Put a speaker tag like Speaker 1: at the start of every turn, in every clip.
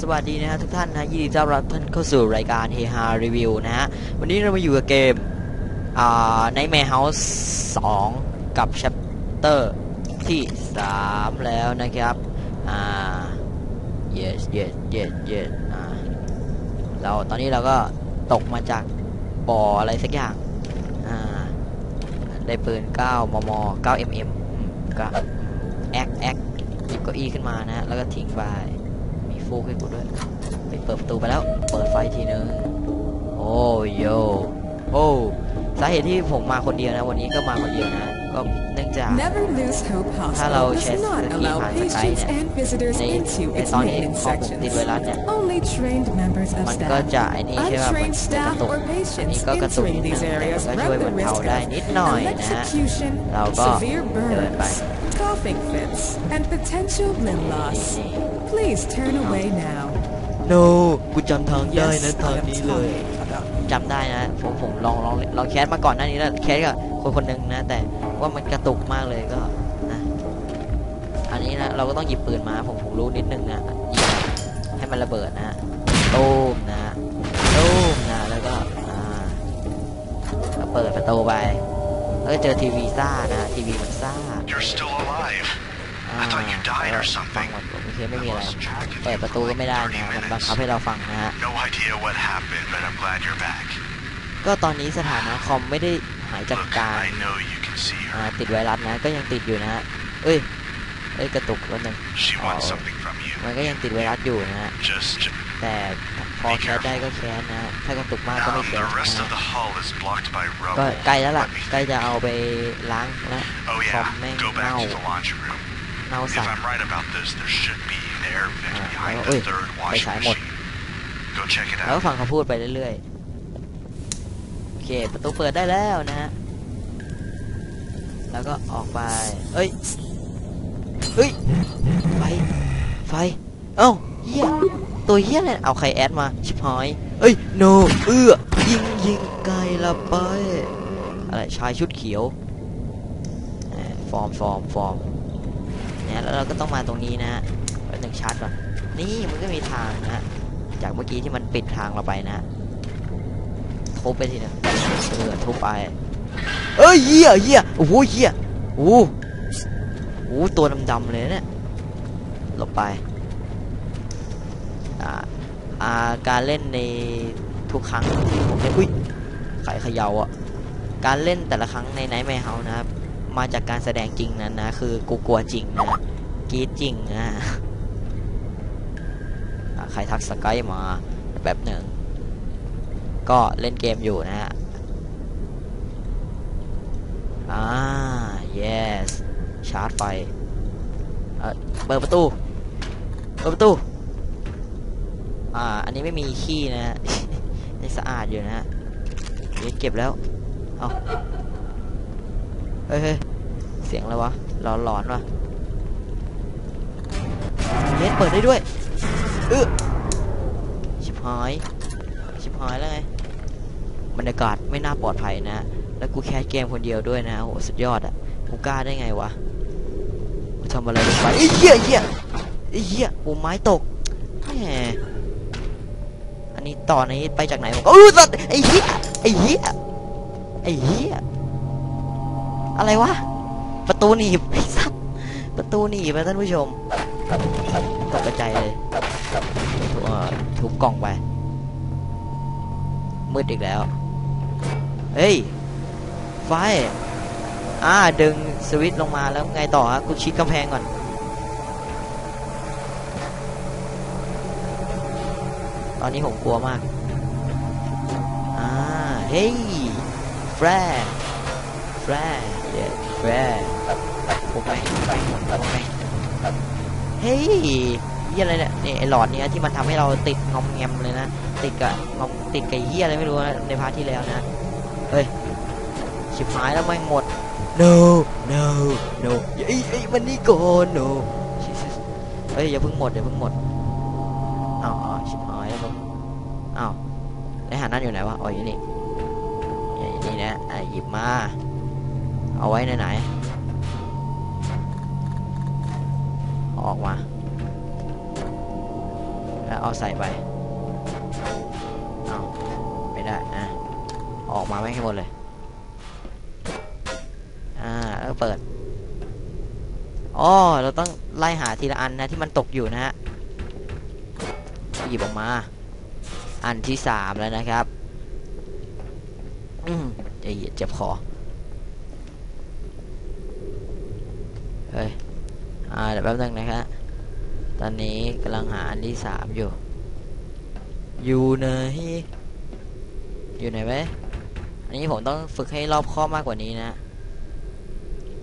Speaker 1: สวัสดีนะฮะทุกท่านนะยินดีต้อนรับท่านเข้าสู่รายการเฮฮารีวิวนะฮะวันนี้เรามาอยู่กับเกมอ่า Nightmare House 2กับ Chapter ที่3แล้วนะครับอ่า yes yes yes yes อ่าเราตอนนี้เราก็ตกมาจากบ่ออะไรสักอย่างอ่าได้ปืน 9 มม 9 mm อืมก็แอคแอคหยิบเก้าอี้ขึ้นมานะฮะแล้วก็ทิ้งไป ฟูกให้กูด้วยไปเปิดประตูไปแล้ว เปิดไฟทีนึงโอ้โยโอ้สาเหตุที่ผมมาคนเดียวนะ วันนี้ก็มาคนเดียวนะ ก็เนื่องจาก
Speaker 2: Never lose hope
Speaker 1: Hello,
Speaker 2: hospital does
Speaker 1: Chess.
Speaker 2: not
Speaker 1: Keep
Speaker 2: allow
Speaker 1: on
Speaker 2: patients
Speaker 1: Skype.
Speaker 2: and visitors
Speaker 1: ใน
Speaker 2: into
Speaker 1: ใน
Speaker 2: its
Speaker 1: ตอนนี้
Speaker 2: maintenance
Speaker 1: พอผมติด
Speaker 2: sections.
Speaker 1: ไวรัสเนี่ย
Speaker 2: Only trained members of
Speaker 1: มันก็
Speaker 2: staff.
Speaker 1: จะไอ้นี่ใช่ป่ะมัน
Speaker 2: Untrained
Speaker 1: จะกระ
Speaker 2: staff
Speaker 1: ตุก
Speaker 2: or
Speaker 1: อันนี้
Speaker 2: patients
Speaker 1: ก็กระตุก
Speaker 2: entering
Speaker 1: นิด
Speaker 2: these
Speaker 1: นึงแต่
Speaker 2: areas
Speaker 1: ก็
Speaker 2: run
Speaker 1: ช่วยบร
Speaker 2: the
Speaker 1: รเทา
Speaker 2: risk
Speaker 1: ได้
Speaker 2: of
Speaker 1: นิดหน่อยนะฮะ
Speaker 2: electrocution,
Speaker 1: เราก็
Speaker 2: severe
Speaker 1: เดินไป
Speaker 2: burns, coughing fits, and potential limb
Speaker 1: นี่
Speaker 2: loss.
Speaker 1: นี่
Speaker 2: Please turn away now.
Speaker 1: no กูจำทางได้
Speaker 2: Yes,
Speaker 1: นะทาง
Speaker 2: I am
Speaker 1: นี้เลย
Speaker 2: talking about
Speaker 1: จำได้นะ ผมผมลองลองลองแคสมาก่อนหน้านี้แล้วแคสกับคนคนหนึ่งนะ แต่ว่ามันกระตุกมากเลยก็นะอันนี้นะเราก็ต้องหยิบปืนมาผมผมรู้นิดนึงนะยิงให้มันระเบิดนะฮะตูมนะฮะตูมนะแล้วก็อ่าก็เปิดประตูไปแล้วก็เจอทีวีซ่านะทีวีมันซ่า
Speaker 3: You're still alive.
Speaker 1: อ่า
Speaker 3: I thought you died or
Speaker 1: ก็ฟัง
Speaker 3: something.
Speaker 1: หมดโอเคไม่มีอะไร
Speaker 3: I lost track of
Speaker 1: เปิด
Speaker 3: you
Speaker 1: ประตู
Speaker 3: for
Speaker 1: ก็
Speaker 3: like
Speaker 1: ไม่ได้
Speaker 3: 30
Speaker 1: นะมันบัง
Speaker 3: minutes.
Speaker 1: คับให้เราฟังนะฮะ
Speaker 3: No idea what happened, but I'm glad you're back.
Speaker 1: ก็ตอนนี้สถานะคอมไม่ได้หายจาก
Speaker 3: Look,
Speaker 1: การ
Speaker 3: I know you can see
Speaker 1: อ่า
Speaker 3: her.
Speaker 1: ติดไวรัสนะก็ยังติดอยู่นะฮะเอ้ยเอ้ยกระตุกแล้วนึง
Speaker 3: She
Speaker 1: Oh.
Speaker 3: wants something from you.
Speaker 1: มันก็ยังติดไวรัสอยู่นะฮะ
Speaker 3: Just, just
Speaker 1: แต่ พอแคสได้ก็แคสนะฮะถ้ากระตุกมากก็
Speaker 3: now
Speaker 1: ไม่แคส
Speaker 3: the rest
Speaker 1: นะ
Speaker 3: of the hull is blocked by
Speaker 1: ก็
Speaker 3: rubble.
Speaker 1: ใกล้แล้วล่ะ
Speaker 3: Let me
Speaker 1: ใกล้
Speaker 3: think.
Speaker 1: จะเอาไปล้างแล้ว
Speaker 3: Oh
Speaker 1: คอม
Speaker 3: yeah,
Speaker 1: แม่ง
Speaker 3: go
Speaker 1: เน่า
Speaker 3: back to the laundry room.
Speaker 1: เน่า
Speaker 3: If
Speaker 1: สั่น
Speaker 3: I'm right about this, there should be an air vent
Speaker 1: Ah,
Speaker 3: behind
Speaker 1: oh,
Speaker 3: the
Speaker 1: wait.
Speaker 3: third
Speaker 1: Phải
Speaker 3: washing
Speaker 1: xài một.
Speaker 3: machine. Go check it
Speaker 1: แล้วก็
Speaker 3: out.
Speaker 1: ฟังเขาพูดไปเรื่อยๆ โอเค ประตูเปิดได้แล้วนะฮะ แล้วก็ออกไป เอ้ย เฮ้ย ไฟ ไฟ เอ้าเฮีย ตัวเฮี้ยเลยเอาใครแอดมา ชิบหายเอ้ย โน เอื้อ ยิงยิงไกลละไป อะไร ชายชุดเขียว ฟอร์ม ฟอร์ม ฟอร์ม เนี่ย แล้วเราก็ต้องมาตรงนี้นะฮะแป๊บหนึ่งชาร์จก่อน นี่มันก็มีทางนะฮะจากเมื่อกี้ที่มันปิดทางเราไปนะทุบไปทีนึงเออทุบไป เอ้ยเหี้ยเหี้ยโอ้โหเหี้ยโอ้โหโอ้ตัวดำๆเลยเนี่ยหลบไป การเล่นในทุกครั้งที่ผมเล่นอุ้ยไข่เขย่าอะการเล่นแต่ละครั้งในไนท์แมร์เฮานะครับมาจากการแสดงจริงนั้นนะคือกูกลัวจริงนะกีดจริงนะอ่าใครทักสกายมาแบบหนึ่งก็เล่นเกมอยู่นะฮะอ่า yes ชาร์จไฟเออเปิดประตู เปิดประตู อ่า อันนี้ไม่มีขี้นะฮะยังสะอาดอยู่นะฮะเดี๋ยวเก็บแล้ว เอาเฮ้ยเสียงอะไรวะ หลอนหลอนๆวะเย็นเปิดได้ด้วยเออชิบหาย ชิบหายแล้วไง บรรยากาศไม่น่าปลอดภัยนะ แล้วกูแคสเกมคนเดียวด้วยนะโหสุดยอดอะกูกล้าได้ไงวะทำอะไรลงไปไอ้เหี้ยเหี้ยไอ้เหี้ยโอ้ไม้ตกแหม นนี้ต่อนี้ไปจากไหนผมก็อู้สัตว์ไอ้เหี้ยไอ้เหี้ยไอ้เหี้ยอะไรวะประตูหนีบไอ้สัตว์ประตูหนีบนะท่านผู้ชมตกกระจเลยเอ่อทุบกล่องไปมืดอีกแล้วเฮ้ยไฟอ่าดึงสวิตช์ลงมาแล้วไงต่อฮะกูชิดกำแพงก่อน ตอนนี้ผมกลัวมาก อ่า เฮ้ยแฟร์แฟร์เย้แฟร์ผมแม่งผมแม่งผมแม่งเฮ้ยเฮียอะไรเนี่ยนี่ไอหลอดเนี้ยที่มันทำให้เราติดงอมแงมเลยนะ ติดกับงอมติดกับเฮียอะไรไม่รู้นะในพาร์ทที่แล้วนะ เฮ้ยชิบหายแล้วแม่หมด no no no ไอ้ไอ้มันนี่ก่อน no เฮ้ยอย่าเพิ่งหมดอย่าเพิ่งหมดอ้าวอ้าวชิบหายแล้ว อ้าวไอ้หานั่นอยู่ไหนวะอ๋ออยู่นี่นี่นะไอหยิบมา เอาไว้ในไหนออกมา แล้วเอาใส่ไปเอาไม่ได้อะออกมาไม่ให้หมดเลย อ่า แล้วเปิดอ๋อเราต้องไล่หาทีละอันนะที่มันตกอยู่นะฮะหยิบออกมา อันที่สามแล้วนะครับอืมเอ้ยเจ็บคอเฮ้ยอ่าเดี๋ยวแป๊บนึงนะครับตอนนี้กำลังหาอันที่สามอยู่ อยู่ไหนอยู่ไหนไหมอันนี้ผมต้องฝึกให้รอบคอบมากกว่านี้นะ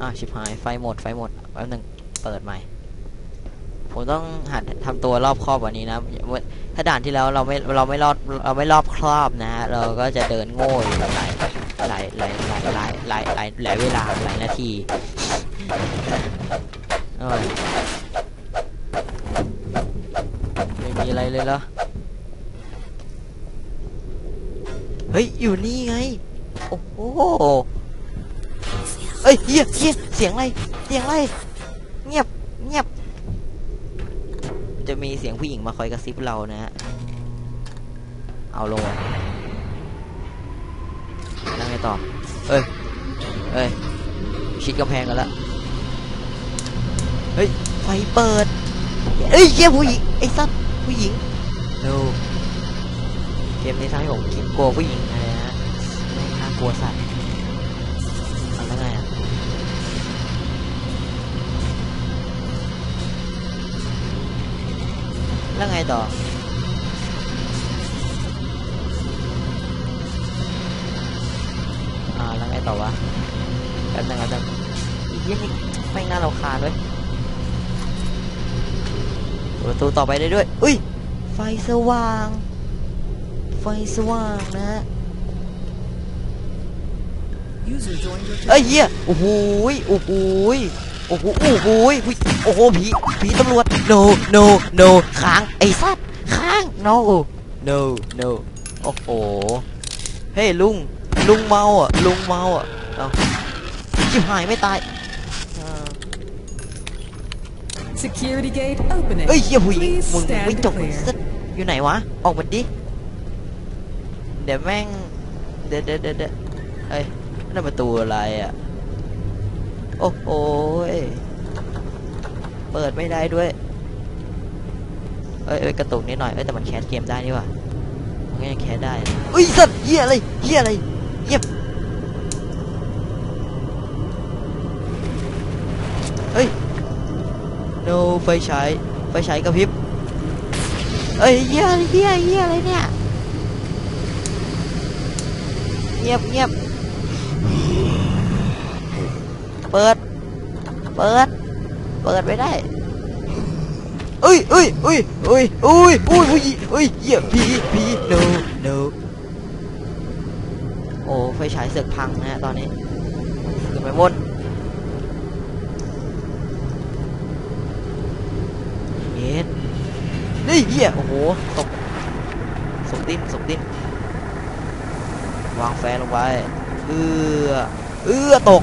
Speaker 1: อ่าชิบหายไฟหมดไฟหมดแป๊บนึงเปิดใหม่ ผมต้องหัดทำตัวรอบครอบกว่านี้นะถ้าด่านที่แล้วเราไม่เราไม่รอบเราไม่รอบครอบนะฮะเราก็จะเดินโง่อยู่หลายหลายหลายหลายหลายหลายหลายเวลาหลายนาทีไม่มีอะไรเลยเหรอเฮ้ยอยู่นี่ไงโอ้โหเฮ้ยเฮียเฮียเสียงอะไรเสียงอะไร มีเสียงผู้หญิงมาคอยกระซิบเรานะฮะ เอาลงมานั่งไงต่อ เอ้ย เอ้ย ชิดกำแพงกันละ เฮ้ย ไฟเปิด เอ้ยเยี่ยผู้หญิง ไอ้สัตว์ผู้หญิง no เกมนี้ทำให้ผมคิดกลัวผู้หญิงนะฮะไม่น่ากลัวสัตว์ แล้วไงต่อ อ่า แล้วไงต่อวะแป๊บนึงแป๊บนึงอีกยี่นี่ไม่น่าเราคาญด้วยเปิดประตูต่อไปได้ด้วย อุ้ย ไฟสว่าง ไฟสว่างนะฮะ
Speaker 2: User joined your
Speaker 1: เอ้ยเหี้ยโอ้โหยโอ้โหย โอ้โหโอ้โหยอุ๊ยโอ้โหผีผีตำรวจ no no no ค้างไอ้สัตว์ค้าง no no no โอ้โหเฮ้ยลุงลุงเมาอะลุงเมาอะเอาชิบหายไม่ตายอ่า
Speaker 2: security gate opening.
Speaker 1: เอ้ยเหี้ยผู้หญิง
Speaker 2: Please
Speaker 1: มึง
Speaker 2: stand
Speaker 1: ไม่จบ
Speaker 2: clear.
Speaker 1: สัตว์อยู่ไหนวะ ออกมาดิ เดี๋ยวแม่ง เดี๋ยวเดี๋ยวเดี๋ยวเดี๋ยวเฮ้ยนั่นประตูอะไรอะ โอ้โหยเปิดไม่ได้ด้วย เอ้ยเอ้ยกระตุกนิดหน่อยเอ้ยแต่มันแคสเกมได้นี่ว่ามันก็ยังแคสได้นะเอ้ยสัตว์เหี้ยอะไรเหี้ยอะไรเงียบเฮ้ย no ไฟฉายไฟฉายกระพริบเอ้ยเหี้ยเหี้ยเหี้ยอะไรเนี่ยเงียบเงียบ เปิด เปิด เปิดไม่ได้เอ้ยเอ้ยเอ้ยเอ้ยเอ้ยอุ้ยอุ้ยเอ้ยเหี้ยผีผี no no โอ้ไฟฉายเสือกพังนะฮะตอนนี้ขึ้นไปบนเย็ดนี่เหี้ยโอ้โหตกสมดินสมดินวางแฟนลงไปเอื้อเอื้อตก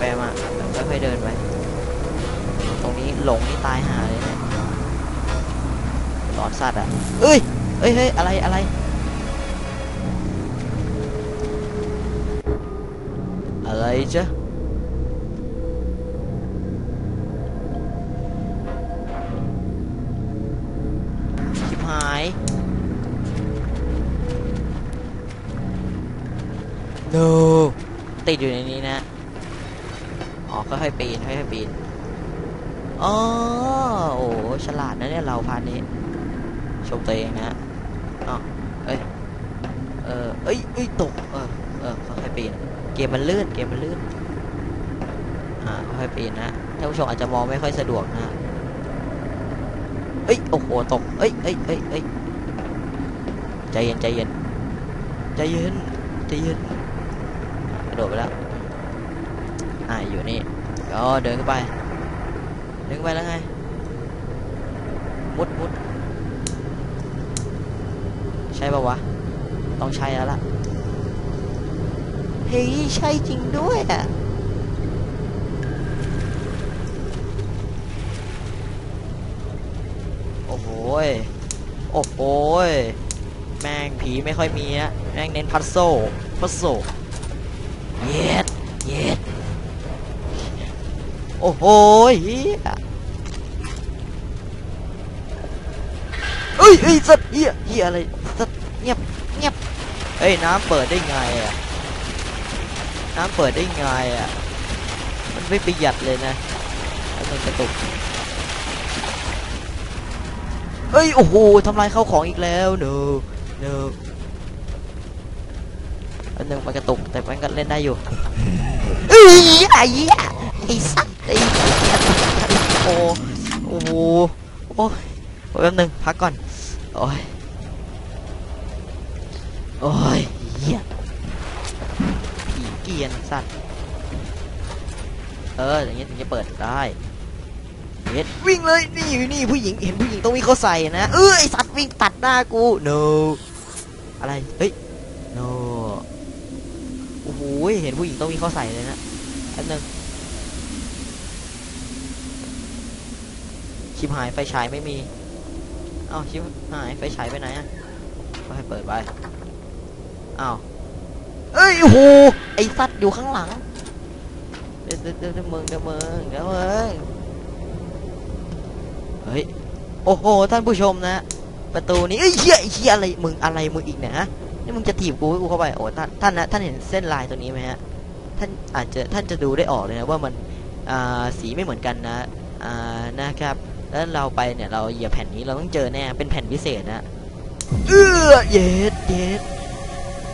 Speaker 1: หยิบแฟนมาแล้วค่อยๆเดินไป ตรงนี้หลงนี่ตายหาเลยเนี่ยหลอนสัตว์อะเอ้ยเอ้ยเฮ้ยอะไรอะไรอะไรจ๊ะชิบหาย no ติดอยู่ในนี้ ค่อยๆปีนค่อยๆปีนอ๋อโอ้ฉลาดนะเนี่ยเราพานนี้ชมตัวเองนะอ๋อเอ้ยเออเอ้ยเอ้ยตกเออเออค่อยๆปีนเกมมันลื่นเกมมันลื่นอ่าค่อยๆปีนนะท่านผู้ชมอาจจะมองไม่ค่อยสะดวกนะเอ้ยโอ้โหตกเอ้ยเอ้ยเอ้ยเอ้ยใจเย็นใจเย็นใจเย็นใจเย็นกระโดดไปแล้วอ่าอยู่นี่ เดี๋ยเดินข้นไป เดินไปแล้วไง มุดมุดใช่ปะวะ ต้องใช่แล้วล่ะ เฮ้ย ใช่จริงด้วยอะโอ้โหโอ้โหแม่งผีไม่ค่อยมีนะแม่งเน้นพัดโซ่พัดโซ่เย็ดเย็ด โอ้โหเฮียเอ้ยเอ้ยสัตว์เฮียเฮียอะไรสัตว์เงียบเงียบเอ้ยน้ำเปิดได้ไงอะน้ำเปิดได้ไงอะมันไม่ประหยัดเลยนะมันกระตุกเอ้ยโอ้โหทำลายข้าวของอีกแล้วเนอเนออันหนึ่งมันกระตุกแต่มันก็เล่นได้อยู่เอ้ยไอ้ไอ้สัตว์ ไอ้เหี้ยโอ้โอ้โหโอ้ยแป๊บนึงพักก่อน โอ้ย โอ้ยเหี้ยผีเกียนสัตว์ เออ อย่างเงี้ยถึงจะเปิดได้เฮ็ดวิ่งเลยนี่นี่ผู้หญิงเห็นผู้หญิงตรงนี้เขาใส่นะ เอ้ยไอสัตว์วิ่งตัดหน้ากู no อะไร เฮ้ย no โอ้โหเห็นผู้หญิงตรงนี้เขาใส่เลยนะอันนึง ชิบหายไฟฉายไม่มี เอ้าชิบหายไฟฉายไปไหนอะก็ให้เปิดไปอ้าวเอ้ยโหไอ้สัตว์อยู่ข้างหลังเดี๋ยวเดี๋ยวเดี๋ยวมึงเดี๋ยวมึงเดี๋ยวมึงเฮ้ยโอ้โหท่านผู้ชมนะ ประตูนี้เอ้ยเหี้ยไอ้เหี้ยอะไรมึงอะไรมึงอีกเนี่ยฮะนี่มึงจะถีบกูให้กูเข้าไปโอ้ท่านท่านนะท่านเห็นเส้นลายตัวนี้ไหมฮะท่านอาจจะท่านจะดูได้ออกเลยนะว่ามันอ่าสีไม่เหมือนกันนะอ่านะครับ แล้วเราไปเนี่ยเราเหยียบแผ่นนี้เราต้องเจอแน่เป็นแผ่นพิเศษนะเออเย็ดเย็ด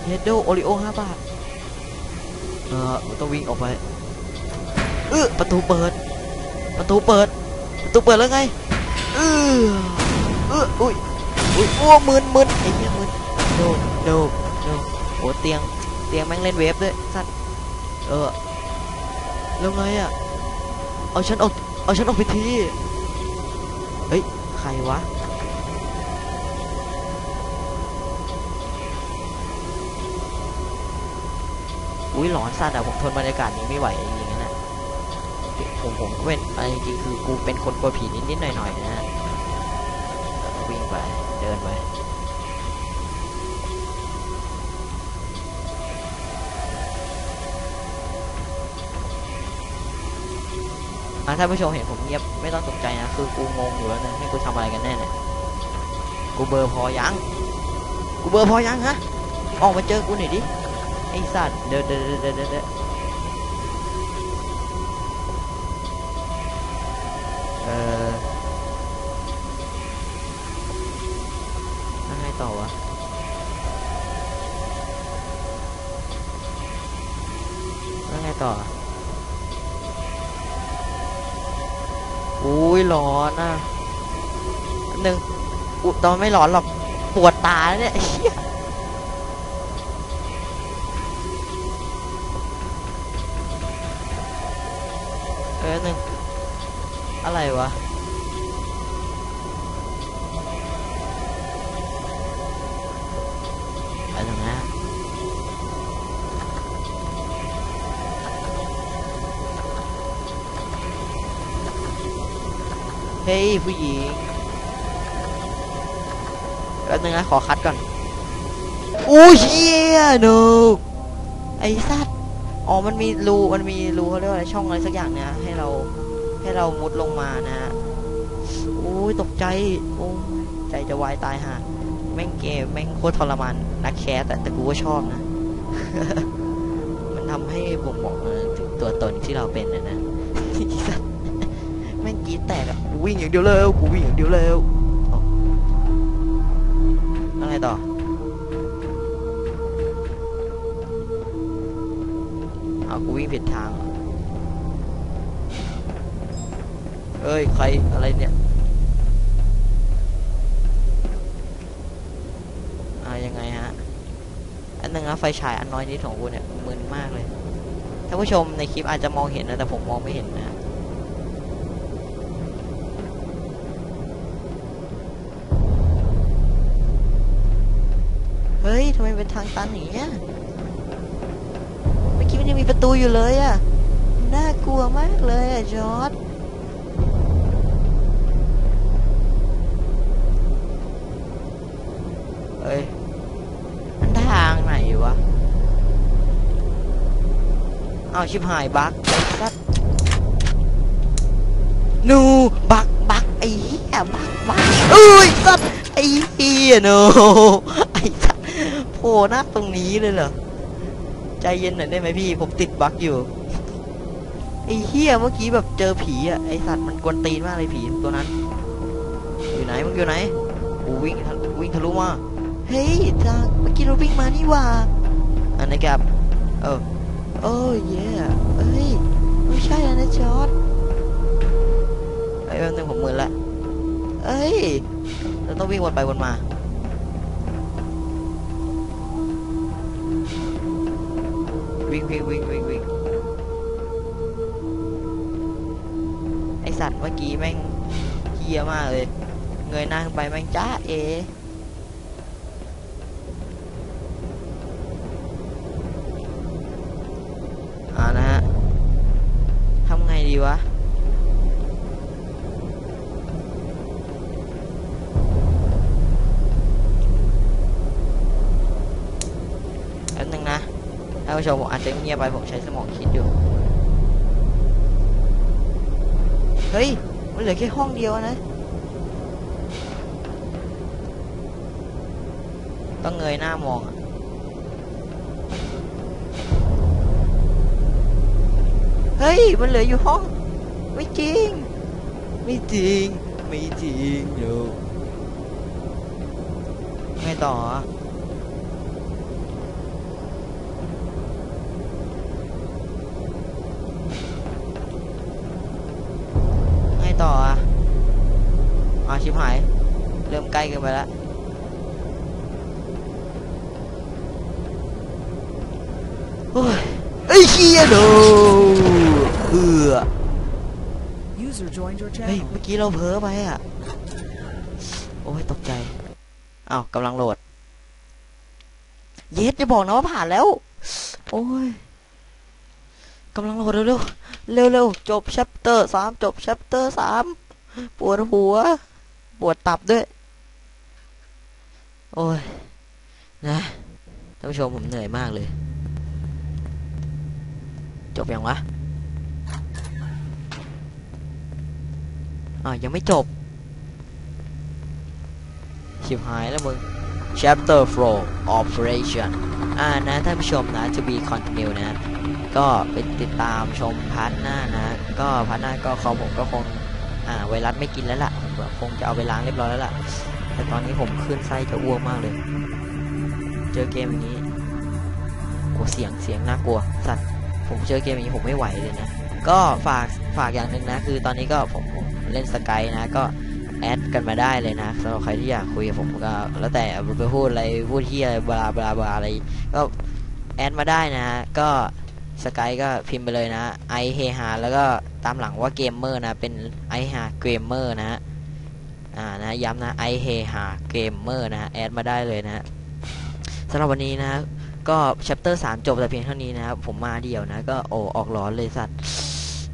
Speaker 1: เย็ดโดโอริโอห้าบาทเออต้องวิ่งออกไปเออประตูเปิด ประตูเปิด ประตูเปิดแล้วไงเออเอออุ้ยอุ้ยโอ้มึนมึนไอ้เหี้ยมึน no no no โอ้เตียงเตียงแม่งเล่นเวฟด้วยสัตว์เออแล้วไงอะเอาฉันออกเอาฉันออกไปที เฮ้ย ใครวะ อุ้ยหลอนสัตว์อะผมทนบรรยากาศนี้ไม่ไหวจริงๆนะผมผมก็เป็นอะไรจริงๆคือกูเป็นคนกลัวผีนิดๆหน่อยๆนะฮะวิ่งไป เดินไป ถ้าผู้ชมเห็นผมเงียบไม่ต้องตกใจนะคือกูงงอยู่แล้วนะให้กูทำอะไรกันแน่เนี่ยกูเบอร์พอยังกูเบอร์พอยังฮะออกมาเจอกูหน่อยดิไอ้สัตว์เดินเดินเดินเดินเดินเออแล้วไงต่อวะแล้วไงต่อ อุ้ยร้อนอะหนึ่งอุตอนไม่ร้อนหรอกปวดตาเนี่ยเออหนึ่งอะไรวะ เฮ้ยผู้หญิงแป๊บนึงนะขอคัดก่อนโอ้ยเฮีย no ไอ้สัตว์อ๋อมันมีรูมันมีรูเขาเรียกว่าอะไรช่องอะไรสักอย่างเนี่ยให้เราให้เรามุดลงมานะฮะโอ้ยตกใจโอ้ใจจะวายตายห่าแม่งเกมแม่งโคตรทรมานนักแคสแต่แต่กูก็ชอบนะ มันทำให้บ่งบอกถึงตัวตนที่เราเป็นนะนะแม่งกรีดแตกอะกูวิ่งอย่างเดียวเลยกูวิ่งอย่างเดียวเลยเอาแล้วไงต่อเอากูวิ่งผิดทางเอเอ้ยใครอะไรเนี่ยอ่ายังไงฮะอันนึงนะไฟฉายอันน้อยนิดของกูเนี่ยมึนมากเลยท่านผู้ชมในคลิปอาจจะมองเห็นนะแต่ผมมองไม่เห็นนะ เฮ้ยทำไมเป็นทางตันอย่างเงี้ยเม่คิดว่านยังมีประตูอยู่เลยอะน่ากลัวมากเลยอะจอร์ดเฮ้ยมันทางไหนวะ เอาชิบหายบักสัตนูบักบักไอ้เหี้ยบักบักอุ้ยสัตไอ้เหี้ยนู ผล่หน้าตรงนี้เลยเหรอ ใจเย็นหน่อยได้ไหมพี่ ผมติดบักอยู่ไอ้เหี้ยเมื่อกี้แบบเจอผีอะไอสัตว์มันกวนตีนมากเลยผีตัวนั้น อยู่ไหนมึงอยู่ไหนกูวิ่งวิ่งทะลุมาเฮ้ยจาเมื่อกี้เราวิ่งมานี่ว่าอันนะครับเออโอ้เย่เอ้ยไม่ใช่แล้วนะจอร์ดไอ้ยแป๊บนึงผมมือละเอ้ยเราต้องวิ่งวนไปวนมา วิ่งวิ่งวิ่งวิ่งไอสัตว์เมื่อกี้แม่งเฮียมากเลย เงยหน้าขึ้นไปแม่งจ้าเอานะฮะ ทำไงดีวะ แป๊บนึงนะท่านผู้ชมผมอาจจะเงียบไปผมใช้สมองคิดอยู่ เฮ้ย มันเหลือแค่ห้องเดียวนะ ต้องเงยหน้ามองอะเฮ้ย มันเหลืออยู่ห้อง ไม่จริง ไม่จริง ไม่จริงเดี๋ยวไงต่อ อาชิบหาย เริ่มใกล้เกินไปแล้วโอ้ยไอ้เฮียโดเอือ
Speaker 2: User joined your
Speaker 1: เฮ้ย
Speaker 2: channel.
Speaker 1: เมื่อกี้เราเพ้อไปอะ โอ้ย ตกใจอ้าวกำลังโหลด เยสจะบอกนะว่าผ่านแล้ว โอ้ยกำลังโหลดเร็วๆเร็วๆจบ chapter สามจบ chapter สามปวดหัว ปวดตับด้วย โอ้ย นะท่านผู้ชมผมเหนื่อยมากเลย จบยังวะอ่ายังไม่จบ ชิบหายแล้วมึง chapter 4 operation อ่านะท่านผู้ชมนะ to be continue นะ ก็ไปติดตามชมพาร์ทหน้านะ ก็พาร์ทหน้าก็เขาผมก็คง อ่าไวรัสไม่กินแล้วล่ะผมคงจะเอาไปล้างเรียบร้อยแล้วล่ะ แต่ตอนนี้ผมขึ้นไส้จะอ้วกมากเลย เจอเกมนี้กลัวเสียงเสียงน่ากลัว สัตว์ผมเจอเกมนี้ผมไม่ไหวเลยนะก็ฝากฝากอย่างหนึ่งนะ คือตอนนี้ก็ผมผมเล่นสกายนะ ก็แอดกันมาได้เลยนะสำหรับใครที่อยากคุยกับผมก็แล้วแต่ไปพูดอะไรพูดที่อะไรบลาบลาบลาอะไรก็แอดมาได้นะ ก็สกายก็พิมพ์ไปเลยนะไอเฮฮาแล้วก็ ตามหลังว่าเกมเมอร์นะเป็นไอฮาเกมเมอร์นะอ่านะย้ำนะไอเฮฮาเกมเมอร์นะแอดมาได้เลยนะสำหรับวันนี้นะก็ชัปเตอร์3จบแต่เพียงเท่านี้นะครับผมมาเดี่ยวนะ ก็โอ้ออกร้อนเลยสัตว์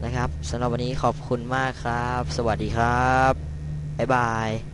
Speaker 1: นะครับสำหรับวันนี้ขอบคุณมากครับ สวัสดีครับบ๊ายบาย